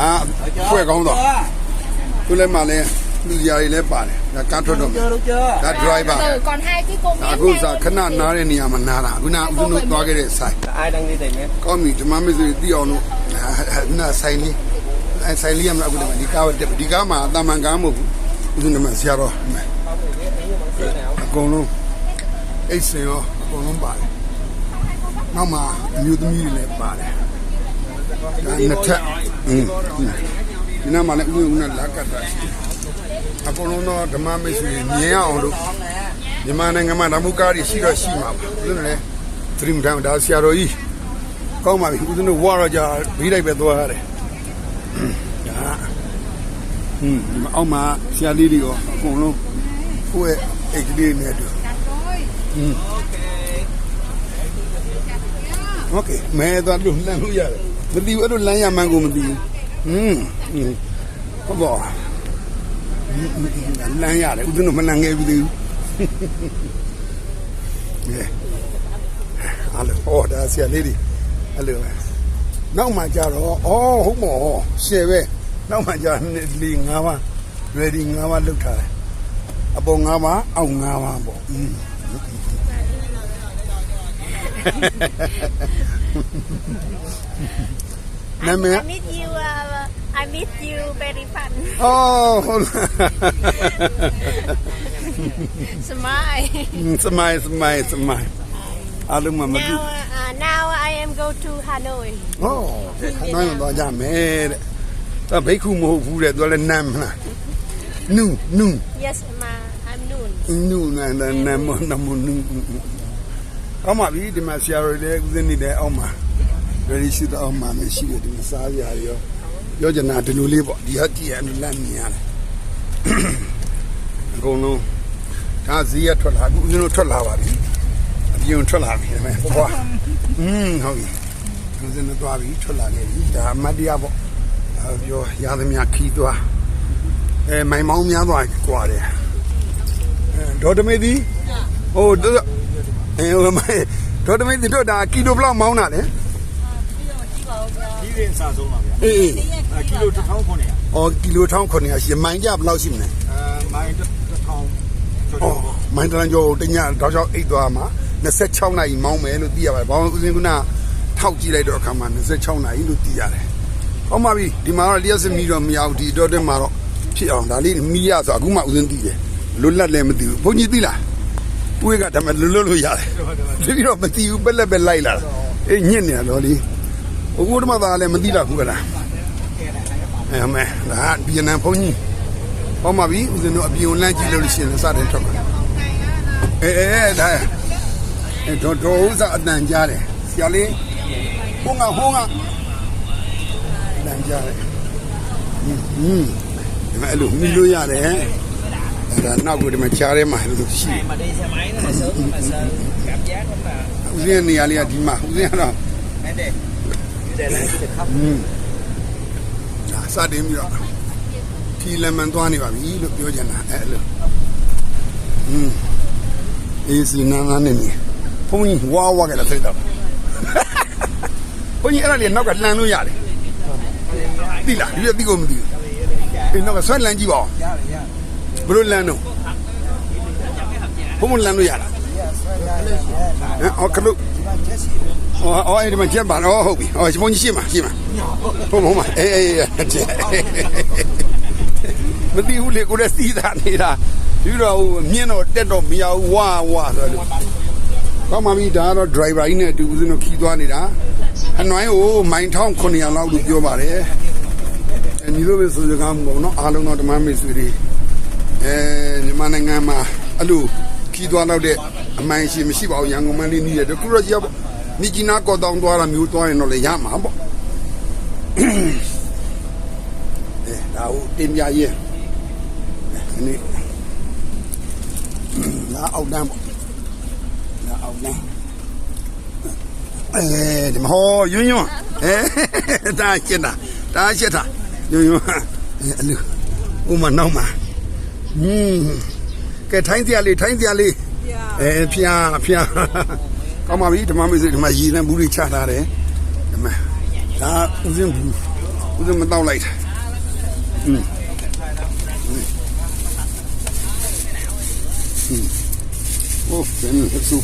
အာဖွဲ့ကောင်းတော့သူလည်းမှလည်းလူကြီးတွေလည်းပါတယ်ဒါကားထွက်တော့မယ် Chưa đâu chưa ဒါ driver từ còn hai cái cô အခုစားခဏနားတဲ့နေရာမှာနားတာခုနဦးဇင်းတို့သွားခဲ့တဲ့ဆိုင် Ai đang đi tìm em ကောင်းပြီဓမ္မမစ္စရိသိအောင်လို့ခုနဆိုင်လေးအဲဆိုင်လေးရမလားအခုဒီဒီကားတက်ဒီကားမှာအတမန်ကားမဟုတ်ဘူးဦးဇင်းတို့မှဆရာတော်အကုန်လုံးအိတ်စင်ရောအကုန်လုံးပါတယ်နောက်မှာအမျိုးသမီးတွေလည်းပါတယ် ဒါနှစ်ထပ်อืมဒီနားမှာလည်းဦးဇင်းဦးနဲ့လာကတ်တာရှိတယ်အကုန်လုံးတော့ဓမ္မမစ္စရိမြင်အောင်လို့မြန်မာနိုင်ငံမှာဓမ္မကားတွေရှိတော့ရှိမှာပါဦးဇင်းတို့လည်းသတိမထားဘူးဒါဆရာတော်ကြီး ကောင်းပါပြီဦးဇင်းတို့ဝါတော့ကြာဘေးလိုက်ပဲသွားရတယ်ဒါဟွန်းဒီမှာအောက်မှာဆရာလေးတွေရောအကုန်လုံးကိုယ့်ရဲ့အိတ်ကလေးနဲ့တူဟွန်းโอเคမဲသွားလို့လမ်းလို့ရတယ် မသိဘူးအဲ့လိုလမ်းရမှန်းကိုမသိဘူးဟွန်းဟုတ်ပါလမ်းရတယ်ဦးဇင်းတို့မလမ်းခဲ့ဘူးသေးဘူးကဲအားလုံးဟောဒါဆရာလေးတွေအဲ့လိုပဲနောက်မှကြတော့အော်ဟုတ်မော်ရှယ်ပဲနောက်မှကြလီ၅ပါး ready ၅ပါးလောက်ထားတယ်အပေါ်၅ပါးအောက်၅ပါးပေါ့อืม နာမည် I miss you. Uh, I miss you very fun. အော်ဟုတ်လား Smile. စမိုင်းစမိုင်းစမိုင်းအားလုံးမမသိ now, uh, now I am go to Hanoi. ဟောနိုင်မသွားကြမယ်တဲ့ဒါဘိက္ခုမဟုတ်ဘူးတဲ့သူလည်းနမ်းမလားနုနု Yes, ma. I'm Noon. နုနနနမနမနုအောက်မှာပြီဒီမှာဆရာတော်တွေလည်းဦးဇင်းနေတယ်အောက်မှာ ရည်ရှိတော့အောက်မှာမရှိတယ်ဒီမှာစားကြရောရောကျနာဒီလိုလေးပေါ့ဒီဟာကြည့်ရလမ်းမြင်ရတယ်အကုန်လုံးဒါဈေးရထွက်လာအခုဦးဇင်းတို့ထွက်လာပါပြီအပြင်ထွက်လာပြီဒါမဲ့ဘွားอืมဟုတ်ပြီဦးဇင်းတို့သွားပြီထွက်လာနေပြီဒါအမတ်တရားပေါ့ဒါပြောရသမျှခီးသွားအဲမိုင်မောင်းများသွားကြွားတယ်ဒေါ်တမေသည်ဟိုတော့အဲဟိုမဒေါ်တမေသည်တို့ဒါကီလိုဘလောက်မောင်းတာလဲ Đi đến xa xuống nào အေးအေး À kilo တစ်ထောင်ခွန်ရအော်ကီလို1900ရှိမိုင်းကြဘလောက်ရှိမလဲအဲမိုင်းတစ်ထောင်ကျော်အော်မိုင်းတန်းကျော်တညတောက်ချောက်အိတ်သွားမှာ26နိုင်မောင်းမယ်လို့သိရပါတယ်ဘာလို့ဦးစင်းကထောက်ကြည့်လိုက်တော့အခါမှာ26နိုင်လို့သိရတယ်ဟောမှာပြီဒီမှာတော့လျှက်စမီတော့မရဘူးဒီတော့တက်မှာတော့ဖြစ်အောင်ဒါလေးမီးရဆိုအခုမှဦးစင်းသိတယ်လွတ်လပ်လည်းမသိဘူးဘုန်းကြီးသိလားတွေးကဒါမှလွတ်လွတ်လို့ရတယ်ဒီပြီးတော့မသိဘူးပက်လက်ပဲလိုက်လာတာအေးညစ်နေတာတော့လေ ဘုရားဓမ္မသားလည်းမသိတော့ဘူးကလားအဲမဲဒါပြည်နံဘုန်းကြီးဟောမှာပြီဦးဇင်းတို့အပြင်လမ်းကြည့်လို့ရှိရင်စတယ်ထွက်မှာအဲအဲဒါအဲတော့တော့ဥစားအတန်ကြားတယ်ဆရာလေးဟိုငါဟိုငါအတန်ကြားတယ်ဟင်းဒီမဲ့အဲ့လိုမိလို့ရတယ်အဲ့ဒါနောက်ကိုဒီမှာချားထဲမှာလို့ရှိတယ် Mà đi xe máy nó phải sớm mà sợ cảm giác lắm mà ဦးဇင်းနေရာလေးကဒီမှာဦးဇင်းကတော့ Em đi Để lại cái được khóc ဒါစတင်ပြီးတော့ထီလမန်သွားနေပါပြီလို့ပြောချင်တာအဲ့လိုอืมအေးစီနာနာနေနေဘုန်းကြီးဝါဝါကလည်းသိတော့ဘုန်းကြီးအဲ့ဒါလေးနောက်ကလှန်လို့ရတယ်သိလားဒီလိုသိကိုမသိဘူးအေးနောက်ကဆွဲလန်ကြည့်ပါဦးဘယ်လိုလန်တော့ဘုံမလန်လို့ရလားဟမ်အော်ကလု အော်အော်အဲ့ဒီမှာချက်ပါတော့ဟုတ်ပြီအော်ဘုန်းကြီးရှင်းပါရှင်းပါဟုတ်မဟုတ်မအေးအေးမသိဘူးလေကိုလည်းစီးတာနေတာပြီးတော့မြင်းတော့တက်တော့မရဘူးဝါဝါဆိုလို့ကောင်းပါပြီဒါကတော့ driver ကြီးနဲ့အတူဦးဇင်းတို့ခီးသွားနေတာအနွိုင်းကိုမိုင်1900လောက်လို့ပြောပါတယ်အဲညီတို့ပဲဆိုကြကားမပေါ့နော်အားလုံးတော့ဓမ္မမေဆွေတွေအဲမြန်မာနိုင်ငံမှာအဲ့လို ခီးသွားတော့တဲ့အမိုင်းရှိမရှိပါဘူးရန်ကုန်မန်းလေးနီးတယ်တကူတော့ကြီးပေါ့မြကြီးနားကော့တောင်းသွားတာမျိုးသွားရင်တော့လေရမှာပေါ့အဲဒါကိုတင်ပြရင်ဒီနေ့လာအောက်တန်းပေါ့လာအောက်တန်းအဲဒီမှာဟောယွန်းယွန်းအဲတာရှင်းတာတာရှင်းတာယွန်းယွန်းအဲအလူဥမနောက်မှာဟင်း ကဲထိုင်းတရားလေးထိုင်းတရားလေးအဲဖျားဖျားကောင်းပါပြီဓမ္မမေစေဓမ္မရည်နဲ့ဘူးတွေချထားတယ်ဓမ္မဒါဥစဉ်ဘူး ဦးဇင်းမတော့လိုက်တာอืมอืมโอ้เป็นสุ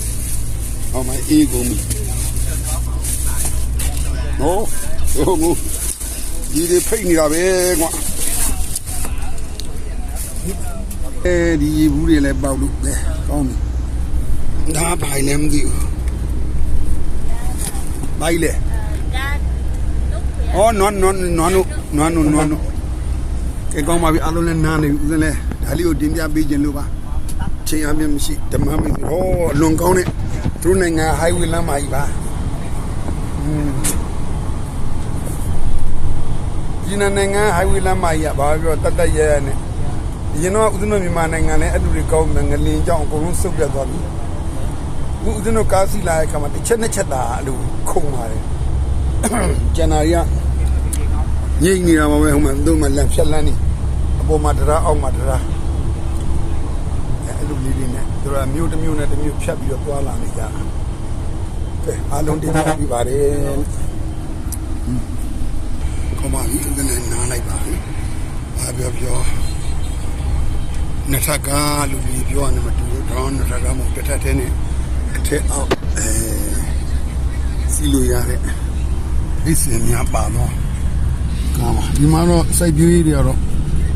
เอามาอีกมีโอ้โอ้มูဒီဒီဖိတ်နေတာပဲကွာ အဲဒီရေဘူးတွေလည်းပေါက်လို့လေကောင်းပြီဒါဘိုင်လည်းမသိဘူးဘိုင်လေအော်နွန်နွန်နွန်နွန်နွန်နွန်ကဲကောင်းပါပြီအားလုံးလည်းနားနေပြီဦးဇင်းလည်းဒါလေးကိုတင်ပြပေးခြင်းလို့ပါချိန်အမြင့်မရှိဓမ္မမိတ်ဟောလွန်ကောင်းတဲ့သူတို့နိုင်ငံ highway လမ်းမကြီးပါဒီနိုင်ငံ highway လမ်းမကြီးကဘာပြောတတ်တတ်ရဲရဲနဲ့ အရင်တော့ဦးဇင်းတို့မြန်မာနိုင်ငံလည်းအဲ့လိုတွေကောင်းတယ်ငလင်ကြောင့်အကုန်လုံးစုပ်ပြတ်သွားပြီအခုဦးဇင်းတို့ကားစီလာတဲ့ခါမှာတစ်ချက်နှစ်ချက်တာအဲ့လိုခုံပါတယ်ကျန်တာတွေကငိမ့်နေတာပါပဲဟိုမှာသူ့မှာလမ်းဖြတ်လမ်းနေအပေါ်မှာတရားအောက်မှာတရားအဲအဲ့လိုလေးတွေနဲ့သူတို့ကမြို့တစ်မြို့နဲ့တစ်မြို့ဖြတ်ပြီးတော့သွားလာနေကြတာကဲအားလုံးတင်ပြပြီးပါတယ်ကောမကြီးဦးကနေနားလိုက်ပါပြီအားပြောပြော နှစ်ထပ်ကားလူကြီးပြောနေမှတူတော့နှစ်ထပ်ကားမဟုတ်တစ်ထပ်တည်းနဲ့အထက်အောက်အဲစီလိုရတဲ့ဒီစင်များပါတော့ကောင်းပါဒီမှာတော့စိုက်ပျိုးရေးတွေကတော့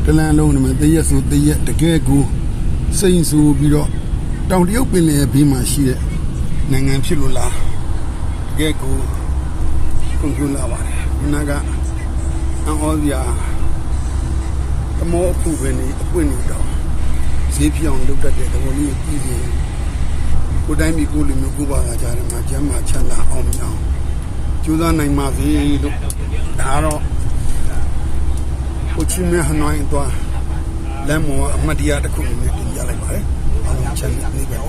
တလန်လုံးနေမှာတရက်ဆိုတရက်တကယ်ကိုစိတ်ဆူပြီးတော့တောင်တရုတ်ပင်လယ်ဘေးမှာရှိတဲ့နိုင်ငံဖြစ်လို့လားတကယ်ကိုကွန်ပျူတာပါတယ်မနာကအန်အောစရာတမောအဖူပဲနေအပွင့်နေတော့ ဈေးပြောင်းလုပ်တတ်တဲ့သဘောလေးကိုကြည့်ရင်ကိုယ်တိုင်းပြည်ကိုယ်လူမျိုးကိုယ်ဘာသာကြားတယ်မှာကျမ်းမာချမ်းသာအောင်မြင်အောင်ကျူးစားနိုင်ပါစေလို့ဒါတော့ကိုချီမဲဟနိုင်းတော့လမ်းမောအမတ်တရားတစ်ခုအနေနဲ့တင်ပြလိုက်ပါတယ်အားလုံးချမ်းသာနေပါ